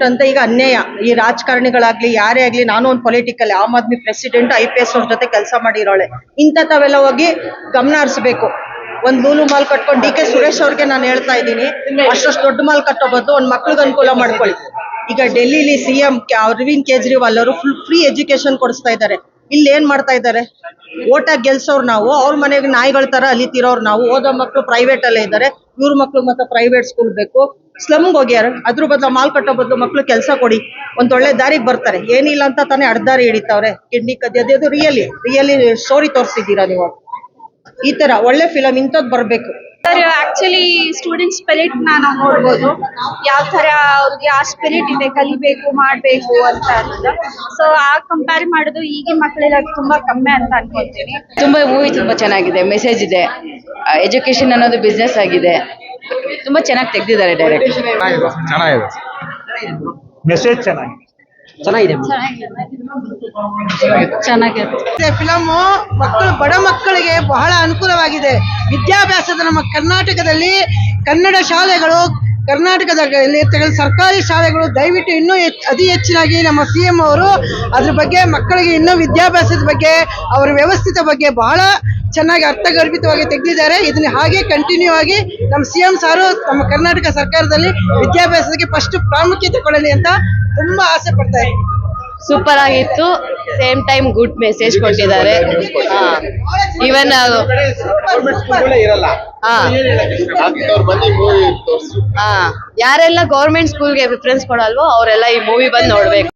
President ಅಂತ ಈಗ ಅನ್ಯಾಯ. ಈ ರಾಜಕಾರಣಿಗಳಾಗ್ಲಿ, ಯಾರೇ ಆಗ್ಲಿ, ನಾನು ಒಂದು political Aam Aadmi president I P S ಅವ್ರ ಜೊತೆ ಕೆಲಸ ಮಾಡಿರೋಳೆ. ಇಂಥ ತಾವೆಲ್ಲ ಹೋಗಿ ಗಮನ ಹರಿಸ್ಬೇಕು. ಒಂದ್ ಲೂಲು ಮಾಲ್ ಕಟ್ಕೊಂಡು ಡಿ ಕೆ ಸುರೇಶ್ ಅವ್ರಿಗೆ ನಾನು ಹೇಳ್ತಾ ಇದ್ದೀನಿ ಅಷ್ಟಷ್ಟು ದೊಡ್ಡ ಮಾಲ್ ಕಟ್ಟೋ ಬದಲು ಒಂದ್ ಮಕ್ಳಿಗೆ ಅನುಕೂಲ ಮಾಡ್ಕೊಳ್ಳಿ. ಈಗ ಡೆಲ್ಲಿಲಿ ಸಿ ಎಂ ಅರವಿಂದ್ ಕೇಜ್ರಿವಾಲ್ ಅವರು ಫುಲ್ ಫ್ರೀ ಎಜುಕೇಶನ್ ಕೊಡಿಸ್ತಾ ಇದ್ದಾರೆ. ಇಲ್ಲಿ ಏನ್ ಮಾಡ್ತಾ ಇದ್ದಾರೆ? ಓಟಾಗಿ ಗೆಲ್ಸೋರು ನಾವು, ಅವ್ರ ಮನೆಗೆ ನಾಯಿಗಳ ತರ ಅಲಿತಿರೋರು ನಾವು, ಓದೋ ಮಕ್ಕಳು ಪ್ರೈವೇಟ್ ಅಲ್ಲೇ ಇದ್ದಾರೆ. ಇವ್ರ ಮಕ್ಳು ಮತ್ತೆ ಪ್ರೈವೇಟ್ ಸ್ಕೂಲ್ ಬೇಕು. ಸ್ಲಮ್ಗೆ ಹೋಗ್ಯಾರ. ಅದ್ರ ಬದಲು ಮಾಲ್ ಕಟ್ಟೋ ಬದಲು ಮಕ್ಳು ಕೆಲಸ ಕೊಡಿ. ಒಂದ್ ಒಳ್ಳೆ ದಾರಿಗೆ ಬರ್ತಾರೆ. ಏನಿಲ್ಲ ಅಂತ ತಾನೇ ಅಡ್ದಾರಿ ಹಿಡಿತಾವ್ರೆ. ಕಿಡ್ನಿ ಅದೇ ಅದು ರಿಯಲಿ ರಿಯಲಿ ಸ್ಟೋರಿ ತೋರಿಸಿದ್ದೀರಾ ನೀವು? ಈ ತರ ಒಳ್ಳೆ ಫಿಲಮ್ ಇಂಥದ್ ಬರ್ಬೇಕು. ಸರ್ ಆಕ್ಚುಲಿ ಸ್ಟೂಡೆಂಟ್ ಸ್ಪಿರಿಟ್ನ ನಾವು ನೋಡ್ಬೋದು. ಯಾವ ತರ ಅವ್ರಿಗೆ ಆ ಸ್ಪಿರಿಟ್ ಇದೆ ಕಲಿಬೇಕು ಮಾಡ್ಬೇಕು ಅಂತ ಅನ್ನೋದು. ಸೊ ಆ ಕಂಪೇರ್ ಮಾಡೋದು ಈಗಿನ ಮಕ್ಕಳೆಲ್ಲ ತುಂಬಾ ಕಮ್ಮಿ ಅಂತ ಅನ್ಕೊಂತೀನಿ. ತುಂಬಾ ಮೂವಿ ತುಂಬಾ ಚೆನ್ನಾಗಿದೆ. ಮೆಸೇಜ್ ಇದೆ. ಎಜುಕೇಶನ್ ಅನ್ನೋದು ಬಿಸ್ನೆಸ್ ಆಗಿದೆ. ತುಂಬಾ ಚೆನ್ನಾಗಿ ತೆಗ್ದಿದ್ದಾರೆ ಡೈರೆಕ್ಟ್ ಚೆನ್ನಾಗಿದೆ. ಮೆಸೇಜ್ ಚೆನ್ನಾಗಿದೆ. ಚೆನ್ನಾಗಿದೆ. ಫಿಲಮ್ ಮಕ್ಕಳು ಬಡ ಮಕ್ಕಳಿಗೆ ಬಹಳ ಅನುಕೂಲವಾಗಿದೆ. ವಿದ್ಯಾಭ್ಯಾಸದ ನಮ್ಮ ಕರ್ನಾಟಕದಲ್ಲಿ ಕನ್ನಡ ಶಾಲೆಗಳು ಕರ್ನಾಟಕದಲ್ಲಿ ಸರ್ಕಾರಿ ಶಾಲೆಗಳು ದಯವಿಟ್ಟು ಇನ್ನೂ ಹೆಚ್ಚು ಅತಿ ಹೆಚ್ಚಿನಾಗಿ ನಮ್ಮ ಸಿ ಎಂ ಅವರು ಅದ್ರ ಬಗ್ಗೆ ಮಕ್ಕಳಿಗೆ ಇನ್ನೂ ವಿದ್ಯಾಭ್ಯಾಸದ ಬಗ್ಗೆ ಅವರ ವ್ಯವಸ್ಥಿತ ಬಗ್ಗೆ ಬಹಳ ಚೆನ್ನಾಗಿ ಅರ್ಥಗರ್ಭಿತವಾಗಿ ತೆಗೆದಿದ್ದಾರೆ. ಇದನ್ನ ಹಾಗೆ ಕಂಟಿನ್ಯೂ ಆಗಿ ನಮ್ಮ ಸಿ ಎಂ ಸಾರು ನಮ್ಮ ಕರ್ನಾಟಕ ಸರ್ಕಾರದಲ್ಲಿ ವಿದ್ಯಾಭ್ಯಾಸಕ್ಕೆ ಫಸ್ಟ್ ಪ್ರಾಮುಖ್ಯತೆ ಕೊಡಲಿ ಅಂತ ತುಂಬಾ ಆಸೆ ಪಡ್ತಾ ಇದ್ದೀನಿ. ಸೂಪರ್ ಆಗಿತ್ತು. ಸೇಮ್ ಟೈಮ್ ಗುಡ್ ಮೆಸೇಜ್ ಕೊಟ್ಟಿದ್ದಾರೆ. ಈವನ್ ಯಾರೆಲ್ಲ ಹಾ ಯಾರೆಲ್ಲ ಗೌರ್ಮೆಂಟ್ ಸ್ಕೂಲ್ಗೆ ಪ್ರಿಫರೆನ್ಸ್ ಕೊಡಲ್ವೋ ಅವರೆಲ್ಲ ಈ ಮೂವಿ ಬಂದು ನೋಡ್ಬೇಕು.